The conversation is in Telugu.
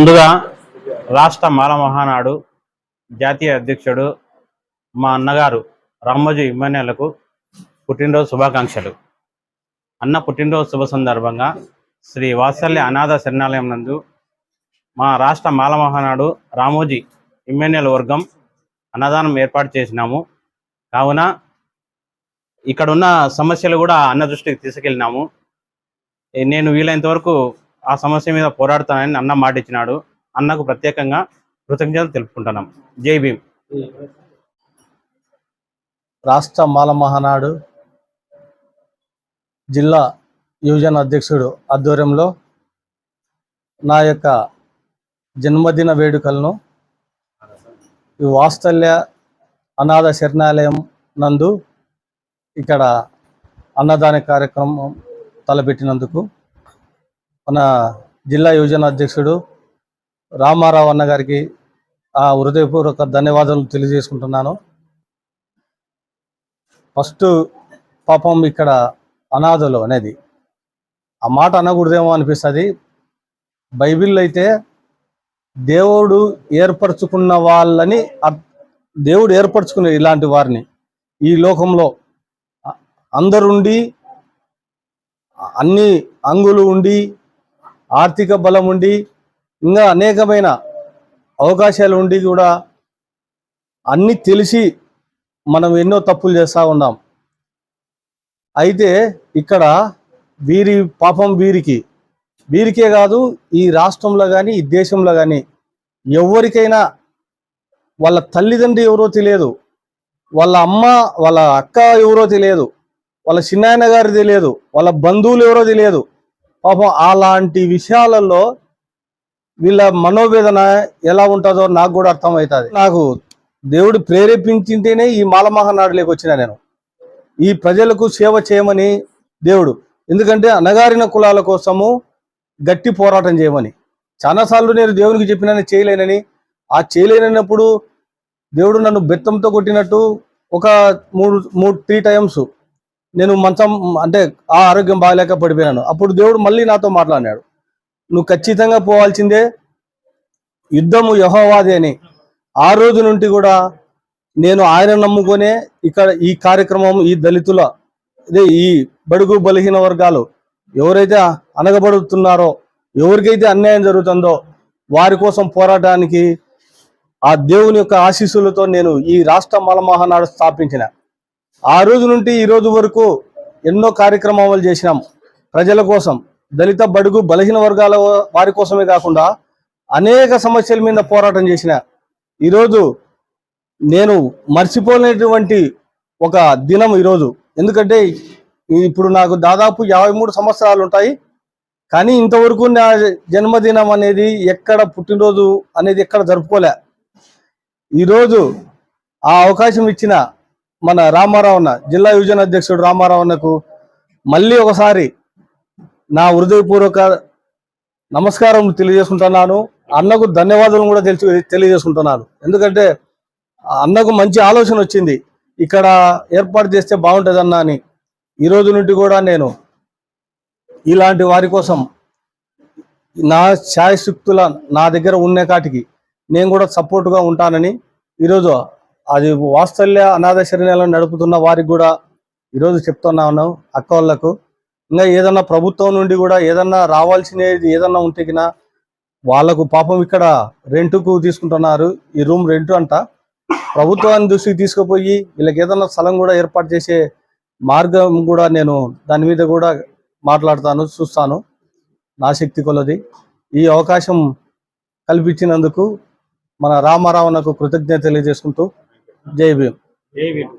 ముందుగా రాష్ట్ర మాల మహానాడు జాతీయ అధ్యక్షుడు మా అన్నగారు రామోజీ ఇమ్మన్యాలకు పుట్టినరోజు శుభాకాంక్షలు. అన్న పుట్టినరోజు శుభ సందర్భంగా శ్రీ వాత్సల్య అనాథ శరణాలయం నందు మా రాష్ట్ర మాల మహానాడు రామోజీ ఇమ్మేనియల్ వర్గం అన్నదానం ఏర్పాటు చేసినాము. కావున ఇక్కడ ఉన్న సమస్యలు కూడా అన్న దృష్టికి తీసుకెళ్ళినాము. నేను వీలైనంత వరకు ఆ సమస్య మీద పోరాడుతానని అన్న మాట ఇచ్చినాడు. అన్నకు ప్రత్యేకంగా కృతజ్ఞతలు తెలుపుకుంటున్నాం. జై భీమ్. రాష్ట్ర మాల మహానాడు జిల్లా యువజన అధ్యక్షుడు ఆధ్వర్యంలో నా యొక్క జన్మదిన వేడుకలను ఈ వాత్సల్య అనాథ శరణాలయం నందు ఇక్కడ అన్నదాన కార్యక్రమం తలపెట్టినందుకు మన జిల్లా యువజన అధ్యక్షుడు రామారావు అన్న గారికి ఆ హృదయపూర్వక ధన్యవాదాలు తెలియజేసుకుంటున్నాను. ఫస్ట్ పాపం ఇక్కడ అనాథలు అనేది ఆ మాట అనకూడదేమో అనిపిస్తుంది. బైబిల్ అయితే దేవుడు ఏర్పరచుకున్న వాళ్ళని దేవుడు ఏర్పరచుకునే ఇలాంటి వారిని ఈ లోకంలో అందరుండి అన్ని అంగులు ఉండి ఆర్థిక బలం ఉండి ఇంకా అనేకమైన అవకాశాలు ఉండి కూడా అన్నీ తెలిసి మనం ఎన్నో తప్పులు చేస్తూ ఉన్నాం. అయితే ఇక్కడ వీరి పాపం వీరికి. వీరికే కాదు ఈ రాష్ట్రంలో కానీ ఈ దేశంలో కానీ ఎవరికైనా వాళ్ళ తల్లిదండ్రి ఎవరో తెలియదు. వాళ్ళ అమ్మ వాళ్ళ అక్క ఎవరో తెలియదు. వాళ్ళ చిన్నాయన గారు తెలియదు. వాళ్ళ బంధువులు ఎవరో తెలియదు. పాపం అలాంటి విషయాలలో వీళ్ళ మనోవేదన ఎలా ఉంటుందో నాకు కూడా అర్థమవుతుంది. నాకు దేవుడు ప్రేరేపించింటేనే ఈ మాలమహనాడులోకి వచ్చిన నేను. ఈ ప్రజలకు సేవ చేయమని దేవుడు. ఎందుకంటే అనగారిన కులాల కోసము గట్టి పోరాటం చేయమని. చాలాసార్లు నేను దేవునికి చెప్పినని చేయలేనని. ఆ చేయలేనప్పుడు దేవుడు నన్ను బెత్తంతో కొట్టినట్టు ఒక మూడు మూడు త్రీ టైమ్స్ నేను మంచం అంటే ఆ ఆరోగ్యం బాగాలేక పడిపోయాను అప్పుడు దేవుడు మళ్ళీ నాతో మాట్లాడినాడు. నువ్వు ఖచ్చితంగా పోవాల్సిందే యుద్ధము యహోవాది అని. ఆ రోజు నుండి కూడా నేను ఆయన నమ్ముకొనే ఇక్కడ ఈ కార్యక్రమం ఈ దళితుల అదే ఈ బడుగు బలహీన వర్గాలు ఎవరైతే అనగబడుతున్నారో ఎవరికైతే అన్యాయం జరుగుతుందో వారి కోసం పోరాటానికి ఆ దేవుని యొక్క ఆశీస్సులతో నేను ఈ రాష్ట్ర మలమహానాడు స్థాపించిన. ఆ రోజు నుండి ఈ రోజు వరకు ఎన్నో కార్యక్రమాలు చేసినాం. ప్రజల కోసం దళిత బడుగు బలహీన వర్గాల వారి కోసమే కాకుండా అనేక సమస్యల మీద పోరాటం చేసిన ఈరోజు నేను మర్చిపోలేనటువంటి ఒక దినం ఈరోజు ఎందుకంటే ఇప్పుడు నాకు దాదాపు యాభై మూడు సంవత్సరాలు ఉంటాయి. కానీ ఇంతవరకు నా జన్మదినం అనేది ఎక్కడ పుట్టినరోజు అనేది ఎక్కడ జరుపుకోలే. ఈరోజు ఆ అవకాశం ఇచ్చిన మన రామారావు జిల్లా యువజన అధ్యక్షుడు రామారావు మళ్ళీ ఒకసారి నా హృదయపూర్వక నమస్కారం తెలియజేసుకుంటున్నాను. అన్నకు ధన్యవాదాలు కూడా తెలిసి తెలియజేసుకుంటున్నాను. ఎందుకంటే అన్నకు మంచి ఆలోచన వచ్చింది. ఇక్కడ ఏర్పాటు చేస్తే బాగుంటుందన్నా అని ఈ రోజు నుండి కూడా నేను ఇలాంటి వారి కోసం నా ఛాయశక్తుల నా దగ్గర ఉన్న కాటికి నేను కూడా సపోర్ట్గా ఉంటానని ఈరోజు అది వాత్సల్య అనాథ శరణాలను నడుపుతున్న వారికి కూడా ఈరోజు చెప్తున్నాను అక్క వాళ్ళకు. ఇంకా ఏదన్నా ప్రభుత్వం నుండి కూడా ఏదన్నా రావాల్సినది ఏదన్నా ఉంటే వాళ్ళకు పాపం ఇక్కడ రెంటుకు తీసుకుంటున్నారు ఈ రూమ్ రెంట్ అంట. ప్రభుత్వాన్ని దృష్టికి తీసుకుపోయి వీళ్ళకి ఏదన్నా స్థలం కూడా ఏర్పాటు చేసే మార్గం కూడా నేను దాని మీద కూడా మాట్లాడతాను చూస్తాను. నా శక్తి కొలది. ఈ అవకాశం కల్పించినందుకు మన రామారావునకు కృతజ్ఞత తెలియజేసుకుంటూ జై భీమ్ జై భీమ్